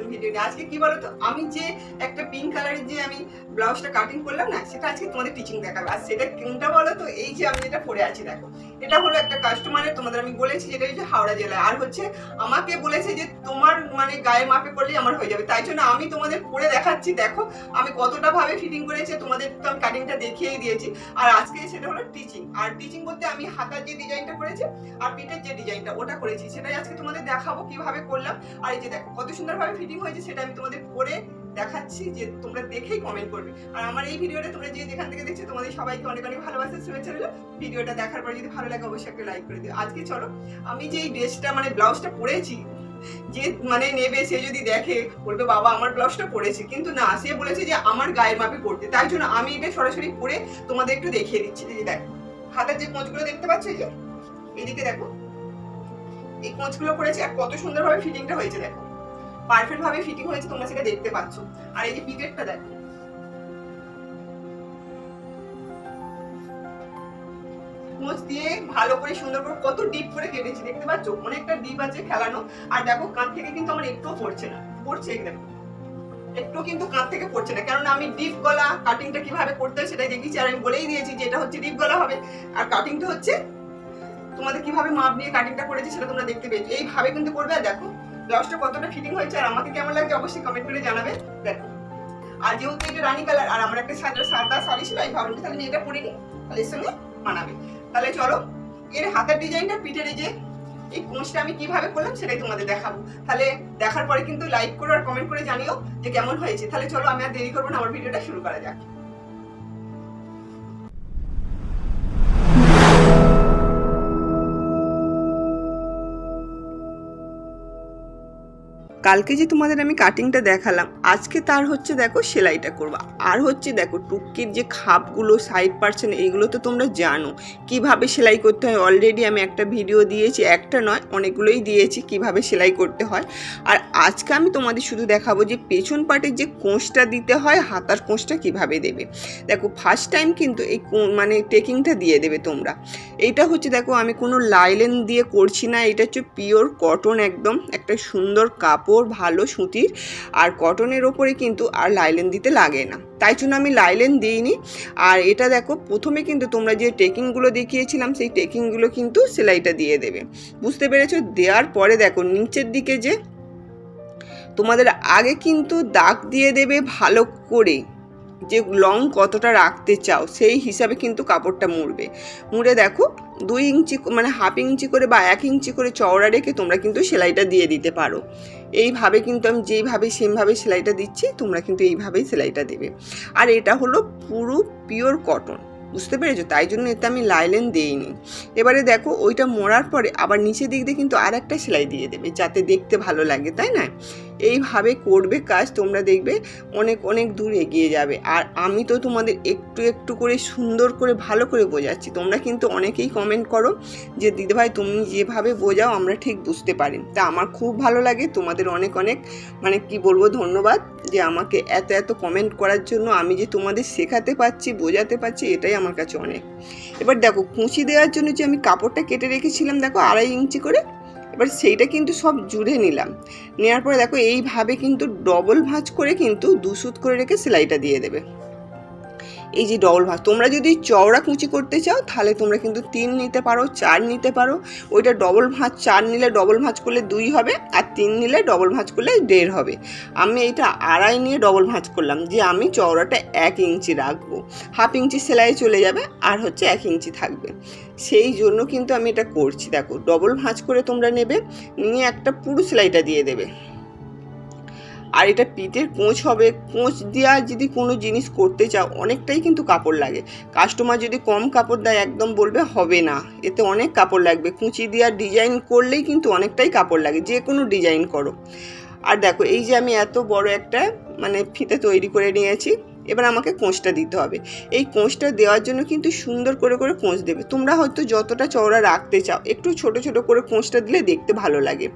নতুন ভিডিও নিয়ে। আজকে কি বলো তো আমি যে একটা পিঙ্ক কালারের যে আমি ব্লাউজটা কাটিং করলাম না, সেটা আজকে তোমাদের টিচিং দেখাবো। আর সেটা কিনটা বলো তো এই যে আমি যেটা পরে আছি, দেখো। এটা হলো একটা কাস্টমারের তোমাদের আমি বলেছি যেটা হচ্ছে হাওড়া জেলায়। আর হচ্ছে আমাকে বলেছে যে তোমার মানে গায়ে মাপে করলেই আমার হয়ে যাবে। তাই জন্য আমি তোমাদের পরে দেখাচ্ছি, দেখো আমি কতটা ভাবে ফিটিং করেছি, তোমাদের তো আমি কাটিংটা দেখিয়েই দিয়েছি। আর আজকে সেটা হলো টিচিং আর টিচিং বলতে আমি হাতার যে ডিজাইনটা করেছি আর পিঠের যে ডিজাইনটা ওটা করেছি। সেটাই আজকে তোমাদের দেখাবো কীভাবে করলাম। আর এই যে দেখো, কত সুন্দরভাবে ফিটিং হয়েছে সেটা আমি তোমাদের পরে দেখাচ্ছি যে তোমরা দেখেই কমেন্ট করবে। আর আমার এই ভিডিওটা তোমরা যে যেখান থেকে দেখছ, তোমাদের সবাইকে অনেক অনেক ভালোবাসা, শুভেচ্ছা রইল। ভিডিওটা দেখার পর যদি ভালো লাগে, অবশ্যই একটা লাইক করে দিও। আজকে চলো, আমি যে এই ড্রেসটা মানে ব্লাউজটা পরেছি, যে মানে নেবে, সে যদি দেখে, বলবে, বাবা, আমার ব্লাউজটা পরেছে। কিন্তু না, সে বলেছে যে, আমার গায়ের মাপে করতে তাই জন্য আমি এটা সরাসরি পরে তোমাদের একটু দেখিয়ে দিচ্ছি। যে দেখো, হাতের যে কোঁচগুলো দেখতে পাচ্ছ, এই যে এইদিকে দেখো, এই কোঁচগুলো করেছে আর কত সুন্দরভাবে ফিটিংটা হয়েছে, দেখো। পারফেক্ট ভাবে ফিটিং হয়েছে, তোমরা সেটা দেখতে পাচ্ছ। আর এই যে পিকেটটা দেখো। মোচ দিয়ে ভালো করে, সুন্দর করে কত ডিপ করে কেটেছি, দেখতে পাচ্ছ? অনেকটা ডিপ আছে খেলানো। আর দেখো কান থেকে কিন্তু আমার একটুও পড়ছে না। পড়ছে দেখো। একটু কিন্তু কাঁধ থেকে পড়ছে না। কারণ আমি ডিপ গলা কাটিংটা কীভাবে করতে সেটাই দেখিয়েছি। আর আমি বলেই দিয়েছি যে এটা হচ্ছে ডিপ গলা হবে। আর কাটিংটা হচ্ছে তোমাদের কীভাবে মাপ নিয়ে কাটিংটা করেছি সেটা তোমরা দেখতে পেয়েছ। এইভাবে কিন্তু করবে। আর দেখো ব্লাউজটা কতটা ফিটিং হয়েছে আর আমাকে কেমন লাগছে অবশ্যই কমেন্ট করে জানাবে। দেখো। আর যেহেতু এটা রানী কালার আর আমার একটা সাদা সাদা শাড়ি ছিল এই ভাবলাম তাহলে আমি এটা পরে নিই, তাহলে এর সঙ্গে মানাবে। তাহলে চলো, এর হাতের ডিজাইনটা পিঠের যে, এই কোঁচটা আমি কীভাবে করলাম সেটাই তোমাদের দেখাবো। তাহলে দেখার পরে কিন্তু লাইক করো আর কমেন্ট করে জানিও যে কেমন হয়েছে। তাহলে চলো, আমি আর দেরি করব না, আমার ভিডিওটা শুরু করা যাক। কালকে যে তোমাদের আমি কাটিংটা দেখালাম, আজকে তার হচ্ছে দেখো সেলাইটা করব। আর হচ্ছে দেখো টুকির যে খাপগুলো সাইড পার্সেন্ট এইগুলো তো তোমরা জানো। কীভাবে সেলাই করতে হয়? অলরেডি আমি একটা ভিডিও দিয়েছি, একটা নয়, অনেকগুলোই দিয়েছি কীভাবে সেলাই করতে হয়। আর আজকে আমি তোমাদের শুধু দেখাবো যে পেছন পাটের যে কোঁচটা দিতে হয়, হাতার কোঁচটা কীভাবে দেবে। দেখো ফার্স্ট টাইম কিন্তু এই মানে টেকিংটা দিয়ে দেবে তোমরা। এইটা হচ্ছে দেখো, আমি কোনো লাইলেন দিয়ে করছি না, এটা হচ্ছে পিওর কটন একদম, একটা সুন্দর কাপড় ভালো সুতির আর কটনের ওপরে কিন্তু আর লাইলেন দিতে লাগে না। তাই জন্য আমি লাইলেন দিইনি। আর এটা দেখো, প্রথমে কিন্তু তোমরা যে টেকিংগুলো দেখিয়েছিলাম, সেই টেকিংগুলো কিন্তু সেলাইটা দিয়ে দেবে। বুঝতে পেরেছ? দেওয়ার পরে দেখো, নিচের দিকে যে তোমাদের আগে কিন্তু দাগ দিয়ে দেবে ভালো করে। যে লং কতটা রাখতে চাও, সেই হিসাবে কিন্তু কাপড়টা মুড়বে। মুড়ে দেখো, দুই ইঞ্চি মানে হাফ ইঞ্চি করে বা এক ইঞ্চি করে চওড়া রেখে তোমরা কিন্তু সেলাইটা দিয়ে দিতে পারো। এইভাবে কিন্তু আমি যেইভাবে সেমভাবে সেলাইটা দিচ্ছি, তোমরা কিন্তু এইভাবেই সেলাইটা দেবে। আর এটা হলো পুরো পিওর কটন বুঝতে পেরেছ? তাই জন্য এতে আমি লাইলেন দিইনি। এবারে দেখো, ওইটা মোড়ার পরে আবার নিচের দিক দিয়ে কিন্তু আর একটা সেলাই দিয়ে দেবে, যাতে দেখতে ভালো লাগে, তাই না? এইভাবে করবে কাজ তোমরা দেখবে অনেক অনেক দূর এগিয়ে যাবে। আর আমি তো তোমাদের একটু একটু করে সুন্দর করে, ভালো করে বোঝাচ্ছি। তোমরা কিন্তু অনেকেই কমেন্ট করো যে, দিদিভাই, তুমি যেভাবে বোঝাও, আমরা ঠিক বুঝতে পারি। তা আমার খুব ভালো লাগে। তোমাদের অনেক অনেক মানে কি বলব, ধন্যবাদ যে, আমাকে এত এত কমেন্ট করার জন্য আমি যে, তোমাদের শেখাতে পারছি, বোঝাতে পারছি, এটাই আমার কাছে অনেক। এবার দেখো, কুচি দেওয়ার জন্য যে, আমি কাপড়টা কেটে রেখেছিলাম, দেখো, আড়াই ইঞ্চি করে এবার সেইটা কিন্তু সব জুড়ে নিলাম। নেওয়ার পরে দেখো এইভাবে কিন্তু ডবল ভাঁজ করে কিন্তু দুসুত করে রেখে সেলাইটা দিয়ে দেবে। এই যে ডবল ভাঁজ তোমরা যদি চওড়া কুচি করতে চাও, তাহলে তোমরা কিন্তু তিন নিতে পারো, চার নিতে পারো। ওইটা ডবল ভাঁজ, চার নিলে ডবল ভাঁজ করলে দুই হবে, আর তিন নিলে ডবল ভাঁজ করলে দেড় হবে। আমি এইটা আড়াই নিয়ে ডবল ভাঁজ করলাম যে আমি চওড়াটা এক ইঞ্চি রাখব। হাফ ইঞ্চি সেলাই চলে যাবে, আর হচ্ছে এক ইঞ্চি থাকবে। সেই জন্য কিন্তু আমি এটা করছি। দেখো, ডবল ভাঁজ করে তোমরা নেবে, নিয়ে একটা পুরো সেলাইটা দিয়ে দেবে। আর এটা পিঠের কোঁচ হবে। কোঁচ দেওয়া যদি কোনো জিনিস করতে চাও, অনেকটাই কিন্তু কাপড় লাগে। কাস্টমার যদি কম কাপড় দেয়, একদম বলবে হবে না। এতে অনেক কাপড় লাগবে। কুঁচি দেওয়ার ডিজাইন করলেই কিন্তু অনেকটাই কাপড় লাগে। যে কোনো ডিজাইন করো। আর দেখো, এই যে আমি এত বড় একটা মানে ফিতে তৈরি করে নিয়েছি। এবার আমাকে কোঁচটা দিতে হবে। এই কোঁচটা দেওয়ার জন্য কিন্তু সুন্দর করে করে কোঁচ দেবে। তোমরা হয়তো যতটা চওড়া রাখতে চাও, একটু ছোট ছোট করে কোঁচটা দিলে দেখতে ভালো লাগে।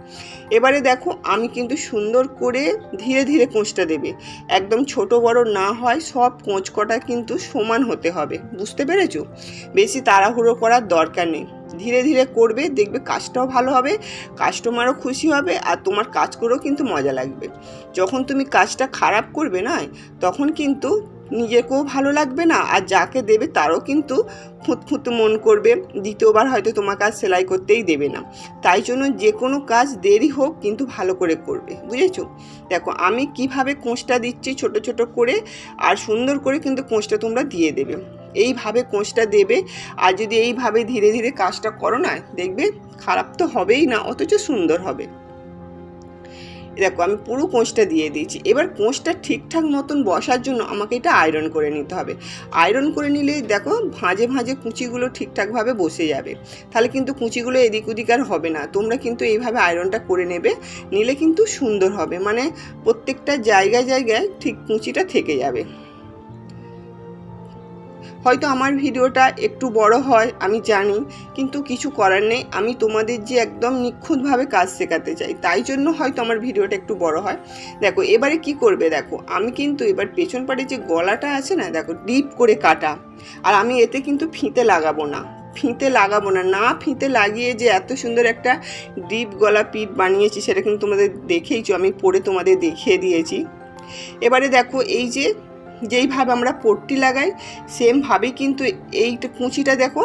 এবারে দেখো, আমি কিন্তু সুন্দর করে ধীরে ধীরে কোঁচটা দেবে। একদম ছোট, বড় না হয়, সব কোঁচ কটা কিন্তু সমান হতে হবে। বুঝতে পেরেছ? বেশি তাড়াহুড়ো করার দরকার নেই। ধীরে ধীরে করবে, দেখবে কাজটাও ভালো হবে কাস্টমারও খুশি হবে আর তোমার কাজ করেও কিন্তু মজা লাগবে। যখন তুমি কাজটা খারাপ করবে না, তখন কিন্তু নিজেকেও ভালো লাগবে না আর যাকে দেবে তারও কিন্তু খুঁতখুঁত মন করবে, দ্বিতীয়বার হয়তো তোমার কাজ সেলাই করতেই দেবে না। তাই জন্য যে কোনো কাজ দেরি হোক কিন্তু ভালো করে করবে, বুঝেছ? দেখো, আমি কীভাবে কোঁচটা দিচ্ছি ছোট ছোট করে, আর সুন্দর করে কিন্তু কোঁচটা তোমরা দিয়ে দেবে। এইভাবে কোঁচটা দেবে আর যদি এইভাবে ধীরে ধীরে কাজটা করো না, দেখবে খারাপ তো হবেই না, অথচ সুন্দর হবে। দেখো, আমি পুরো কোঁচটা দিয়ে দিয়েছি। এবার কোঁচটা ঠিকঠাক মতন বসার জন্য আমাকে এটা আয়রন করে নিতে হবে। আয়রন করে নিলেই দেখো, ভাঁজে ভাঁজে কুচিগুলো ঠিকঠাকভাবে বসে যাবে। তাহলে কিন্তু কুচিগুলো এদিক ওদিক আর হবে না। তোমরা কিন্তু এইভাবে আয়রনটা করে নেবে, নিলে কিন্তু সুন্দর হবে। মানে প্রত্যেকটা জায়গায় জায়গায় ঠিক কুচিটা থেকে যাবে। হয়তো আমার ভিডিওটা একটু বড় হয়, আমি জানি। কিন্তু কিছু করার নেই, আমি তোমাদের যে একদম নিখুঁতভাবে কাজ শেখাতে চাই, তাই জন্য হয়তো আমার ভিডিওটা একটু বড় হয়। দেখো, এবারে কি করবে দেখো, আমি কিন্তু এবার পেছন পাড়ে যে গলাটা আছে না, দেখো, ডিপ করে কাটা। আর আমি এতে কিন্তু ফিতে লাগাবো না, ফিতে লাগাবো না না ফিতে লাগিয়ে যে এত সুন্দর একটা ডিপ গলা পিঠ বানিয়েছি, সেটা কিন্তু তোমাদের দেখেইছো, আমি পরে তোমাদের দেখিয়ে দিয়েছি। এবারে দেখো, এই যে যেইভাবে আমরা পট্টি লাগাই সেমভাবেই কিন্তু এইটা কুঁচিটা দেখো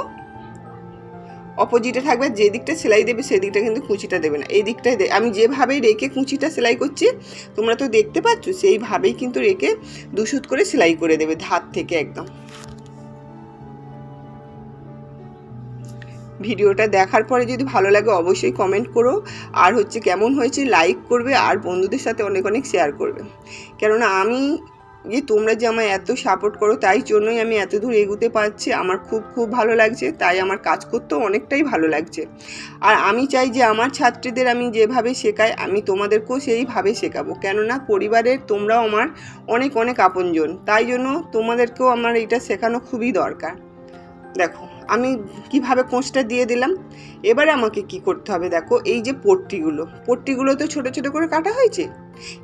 অপোজিটে থাকবে, যে দিকটা সেলাই দেবে সেই দিকটা কিন্তু কুঁচিটা দেবে না। এই দিকটাই আমি যেভাবেই রেখে কুঁচিটা সেলাই করছি, তোমরা তো দেখতে পাচ্ছ সেইভাবেই কিন্তু রেখে দুশুত করে সেলাই করে দেবে ধার থেকে একদম। ভিডিওটা দেখার পরে যদি ভালো লাগে অবশ্যই কমেন্ট করো। আর হচ্ছে কেমন হয়েছে লাইক করবে, আর বন্ধুদের সাথে অনেক অনেক শেয়ার করবে। কেননা আমি যে তোমরা যে আমায় এত সাপোর্ট করো, তাই জন্যই আমি এত দূর এগুতে পারছি। আমার খুব খুব ভালো লাগছে, তাই আমার কাজ করতেও অনেকটাই ভালো লাগছে। আর আমি চাই যে আমার ছাত্রীদের আমি যেভাবে শেখাই, আমি তোমাদেরকেও সেইভাবে শেখাবো। কেননা পরিবারের তোমরাও আমার অনেক অনেক আপনজন। তাই জন্য তোমাদেরকেও আমার এটা শেখানো খুবই দরকার। দেখো। আমি কীভাবে কোঁচটা দিয়ে দিলাম? এবারে আমাকে কি করতে হবে দেখো, এই যে পট্টিগুলো পট্টিগুলো তো ছোটো ছোটো করে কাটা হয়েছে।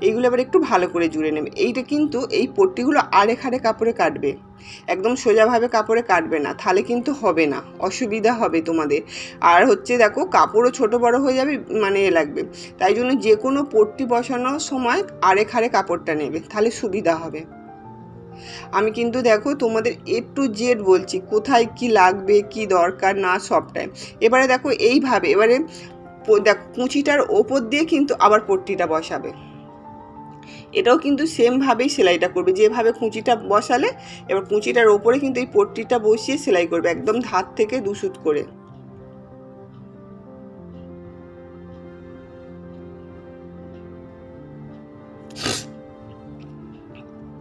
এইগুলো এবার একটু ভালো করে জুড়ে নেবে। এইটা কিন্তু এই পট্টিগুলো আরেক হারে কাপড়ে কাটবে। একদম সোজাভাবে কাপড়ে কাটবে না, তাহলে কিন্তু হবে না, অসুবিধা হবে তোমাদের। আর হচ্ছে দেখো, কাপড়ও ছোট বড় হয়ে যাবে মানে এ লাগবে। তাই জন্য যে কোনো পট্টি বসানোর সময় আরেক হারে কাপড়টা নেবে, তাহলে সুবিধা হবে। আমি কিন্তু দেখো তোমাদের এ টু জেড বলছি, কোথায় কি লাগবে, কি দরকার, না সবটাই। এবারে দেখো এইভাবে, এবারে দেখো কুঁচিটার ওপর দিয়ে কিন্তু আবার পট্টিটা বসাবে। এটাও কিন্তু সেমভাবেই সেলাইটা করবে, যেভাবে কুঁচিটা বসালে, এবার কুঁচিটার ওপরে কিন্তু এই পট্টিটা বসিয়ে সেলাই করবে, একদম ধার থেকে দুসুত করে।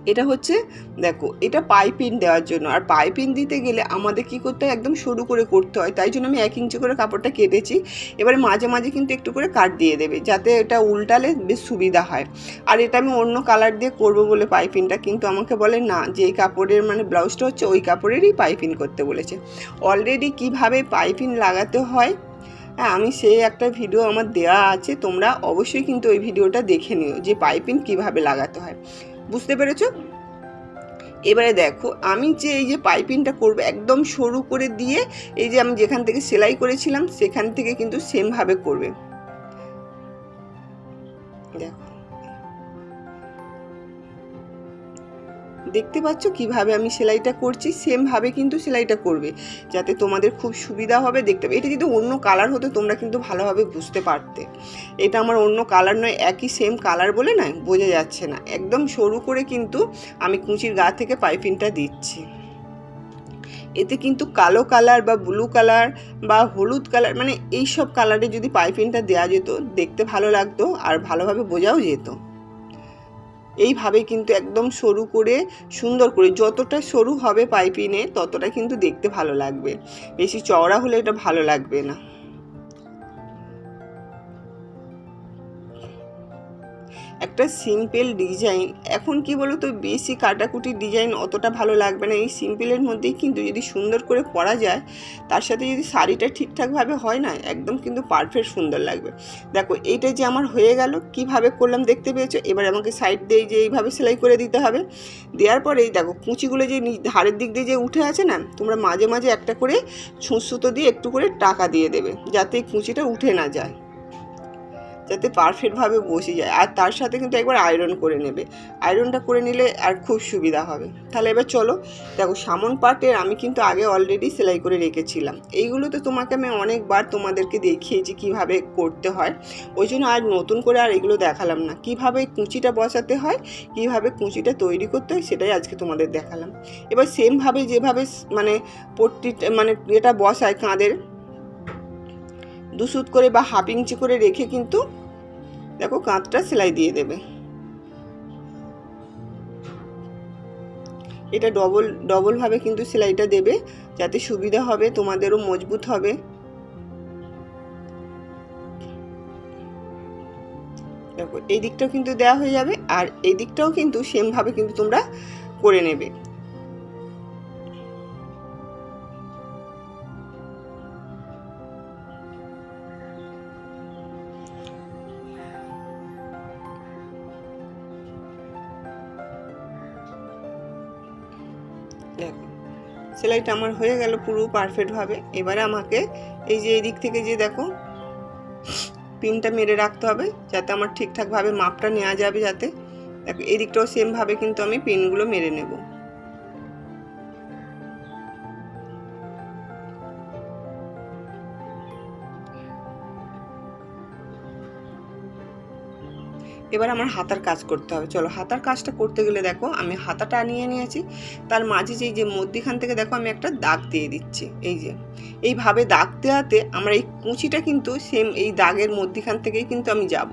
এটা হচ্ছে, দেখো, এটা পাইপিন দেওয়ার জন্য। আর পাইপিন দিতে গেলে আমাদের কি করতে হয়? একদম সরু করে করতে হয়। তাই জন্য আমি এক ইঞ্চি করে কাপড়টা কেটেছি। এবারে মাঝে মাঝে কিন্তু একটু করে কাট দিয়ে দেবে, যাতে এটা উল্টালে বেশ সুবিধা হয়। আর এটা আমি অন্য কালার দিয়ে করব বলে পাইপিনটা কিন্তু আমাকে বলে, না যে কাপড়ের মানে ব্লাউজটা হচ্ছে, ওই কাপড়েরই পাইপিন করতে বলেছে। অলরেডি কীভাবে পাইপিন লাগাতে হয়? হ্যাঁ আমি সেই একটা ভিডিও আমার দেওয়া আছে। তোমরা অবশ্যই কিন্তু ওই ভিডিওটা দেখে নিও যে পাইপিন কীভাবে লাগাতে হয়। বুঝতে পেরেছ? এবারে দেখো, আমি যে এই যে পাইপিংটা করব, একদম সরু করে দিয়ে এই যে আমি যেখান থেকে সেলাই করেছিলাম, সেখান থেকে কিন্তু সেমভাবে করবে। দেখো। দেখতে পাচ্ছ কীভাবে আমি সেলাইটা করছি? সেমভাবে কিন্তু সেলাইটা করবে, যাতে তোমাদের খুব সুবিধা হবে দেখতে পাবে। এটা যদি অন্য কালার হতো, তোমরা কিন্তু ভালোভাবে বুঝতে পারতে। এটা আমার অন্য কালার নয়, একই সেম কালার বলে না, বোঝা যাচ্ছে না। একদম সরু করে কিন্তু আমি কুঁচির গা থেকে পাইপিংটা দিচ্ছি। এতে কিন্তু কালো কালার বা ব্লু কালার বা হলুদ কালার মানে এই সব কালারে যদি পাইপিংটা দেওয়া যেত, দেখতে ভালো লাগতো আর ভালোভাবে বোঝাও যেত। এইভাবে কিন্তু একদম সরু করে, সুন্দর করে যতটা সরু হবে পাইপিনে, ততটা কিন্তু দেখতে ভালো লাগবে। বেশি চওড়া হলে এটা ভালো লাগবে না। একটা সিম্পল ডিজাইন এখন কি বলো তো বেশি কাটাকুটি ডিজাইন অতটা ভালো লাগবে না। এই সিম্পলের মধ্যেই কিন্তু যদি সুন্দর করে পরা যায়, তার সাথে যদি শাড়িটা ঠিকঠাকভাবে হয় না, একদম কিন্তু পারফেক্ট সুন্দর লাগবে। দেখো, এইটা যে আমার হয়ে গেল, কীভাবে করলাম দেখতে পেয়েছ? এবার আমাকে সাইড দিয়ে যে এইভাবে সেলাই করে দিতে হবে। দেওয়ার পরে এই দেখো, কুচিগুলো যে ধারের দিক দিয়ে যে উঠে আছে না, তোমরা মাঝে মাঝে একটা করে ছুঁচ সুতো দিয়ে একটু করে টাকা দিয়ে দেবে, যাতে এই কুচিটা উঠে না যায়। যাতে পারফেক্টভাবে বসে যায়। আর তার সাথে কিন্তু একবার আয়রন করে নেবে। আয়রনটা করে নিলে আর খুব সুবিধা হবে। তাহলে এবার চলো, দেখো সামন পার্টের আমি কিন্তু আগে অলরেডি সেলাই করে রেখেছিলাম। এইগুলো তো তোমাকে আমি অনেকবার তোমাদেরকে দেখিয়েছি কীভাবে করতে হয়। ওই জন্য আর নতুন করে আর এগুলো দেখালাম না। কীভাবে কুঁচিটা বসাতে হয়, কীভাবে কুঁচিটা তৈরি করতে হয়, সেটাই আজকে তোমাদের দেখালাম। এবার সেমভাবে যেভাবে মানে পট্টি মানে এটা বসায় কাঁধের দুসুত করে বা হাফ ইঞ্চি করে রেখে কিন্তু দেখো কাঁধটা সেলাই দিয়ে দেবে। এটা ডবল ডবলভাবে কিন্তু সেলাইটা দেবে, যাতে সুবিধা হবে, তোমাদেরও মজবুত হবে। দেখো, এই দিকটাও কিন্তু দেওয়া হয়ে যাবে, আর এই দিকটাও কিন্তু সেমভাবে কিন্তু তোমরা করে নেবে। দেখো, সেলাইটা আমার হয়ে গেল পুরো পারফেক্টভাবে এবারে আমাকে এই যে এদিক দিক থেকে যে দেখো, পিনটা মেরে রাখতে হবে যাতে আমার ঠিকঠাকভাবে মাপটা নেওয়া যাবে যাতে। দেখো, এদিকটাও সেমভাবে কিন্তু আমি পিনগুলো মেরে নেব। এবার আমার হাতার কাজ করতে হবে। চলো, হাতার কাজটা করতে গেলে দেখো, আমি হাতাটা নিয়ে নিয়েছি। তার মাঝে যেই যে মধ্যিখান থেকে দেখো, আমি একটা দাগ দিয়ে দিচ্ছি। এই যে, এইভাবে দাগ দেওয়াতে আমার এই কুঁচিটা কিন্তু সেম এই দাগের মধ্যিখান থেকেই কিন্তু আমি যাব।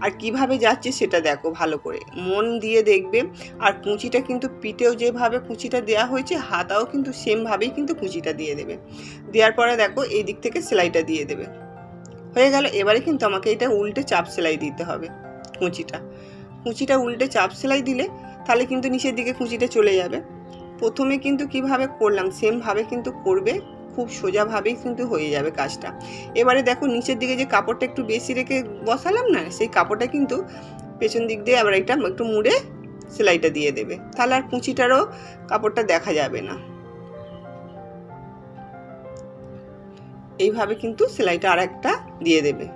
আর কীভাবে যাচ্ছে সেটা দেখো ভালো করে। মন দিয়ে দেখবে, আর কুঁচিটা কিন্তু পিঠেও যেভাবে কুঁচিটা দেওয়া হয়েছে, হাতাও কিন্তু সেমভাবেই কিন্তু কুঁচিটা দিয়ে দেবে। দেওয়ার পরে দেখো, এই দিক থেকে সেলাইটা দিয়ে দেবে। হয়ে গেল, এবারে কিন্তু আমাকে এটা উল্টে চাপ সেলাই দিতে হবে। কুচিটা কুঁচিটা উল্টে চাপ সেলাই দিলে তাহলে কিন্তু নিচের দিকে কুঁচিটা চলে যাবে। প্রথমে কিন্তু কীভাবে করলাম সেমভাবে কিন্তু করবে, খুব সোজাভাবেই কিন্তু হয়ে যাবে কাজটা। এবারে দেখো নিচের দিকে যে কাপড়টা একটু বেশি রেখে বসালাম না, সেই কাপড়টা কিন্তু পেছন দিক দিয়ে আবার এটা একটু মুড়ে সেলাইটা দিয়ে দেবে। তাহলে আর কুঁচিটারও কাপড়টা দেখা যাবে না। এইভাবে কিন্তু সেলাইটা আর একটা দিয়ে দেবে।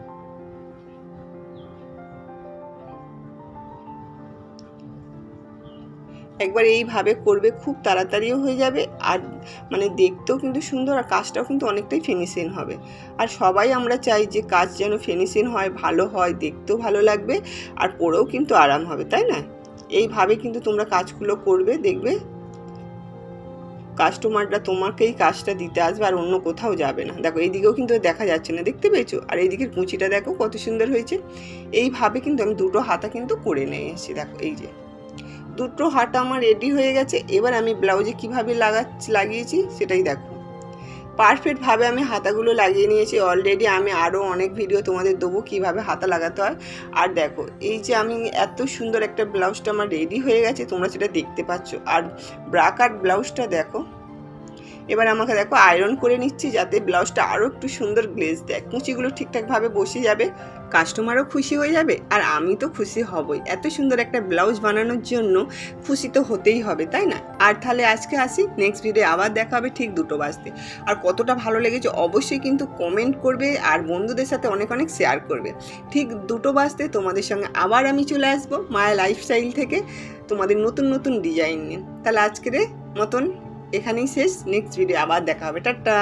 একবার এইভাবে করবে, খুব তাড়াতাড়িও হয়ে যাবে। আর মানে দেখতেও কিন্তু সুন্দর, আর কাজটাও কিন্তু অনেকটাই ফিনিশিং হবে। আর সবাই আমরা চাই যে কাজ যেন ফিনিশিং হয়, ভালো হয়, দেখতেও ভালো লাগবে, আর পরেও কিন্তু আরাম হবে, তাই না? এইভাবে কিন্তু তোমরা কাজগুলো করবে, দেখবে কাস্টমাররা তোমাকেই কাজটা দিতে আসবে, আর অন্য কোথাও যাবে না। দেখো, এইদিকেও কিন্তু দেখা যাচ্ছে না, দেখতে পেয়েছ? আর এইদিকের কুচিটা দেখো, কত সুন্দর হয়েছে। এইভাবে কিন্তু আমি দুটো হাতা কিন্তু করে নিয়ে এসেছি, দেখো, এই যে। দুটো হাট আমার রেডি হয়ে গেছে, এবার আমি ব্লাউজে কীভাবে লাগা লাগিয়েছি সেটাই দেখো। পারফেক্টভাবে আমি হাতাগুলো লাগিয়ে নিয়েছি অলরেডি আমি আরও অনেক ভিডিও তোমাদের দেবো কীভাবে হাতা লাগাতে হয়। আর দেখো, এই যে আমি এত সুন্দর একটা ব্লাউজটা আমার রেডি হয়ে গেছে, তোমরা সেটা দেখতে পাচ্ছ। আর ব্রাকার ব্লাউজটা দেখো এবার আমাকে দেখো আয়রন করে নিচ্ছি যাতে ব্লাউজটা আরও একটু সুন্দর গ্লেজ দেয়। কুচিগুলো ঠিকঠাকভাবে বসে যাবে কাস্টমারও খুশি হয়ে যাবে, আর আমি তো খুশি হবই। এত সুন্দর একটা ব্লাউজ বানানোর জন্য খুশি তো হতেই হবে, তাই না? আর তাহলে আজকে আসি নেক্সট ভিডিও আবার দেখা হবে ঠিক দুটো বাজতে। আর কতটা ভালো লেগেছে অবশ্যই কিন্তু কমেন্ট করবে আর বন্ধুদের সাথে অনেক অনেক শেয়ার করবে। ঠিক দুটো বাজতে তোমাদের সঙ্গে আবার আমি চলে আসব মায়া লাইফস্টাইল থেকে তোমাদের নতুন নতুন ডিজাইন নিয়ে। তাহলে আজকের মতন এখানেই শেষ নেক্সট ভিডিও আবার দেখা হবে। টাটা!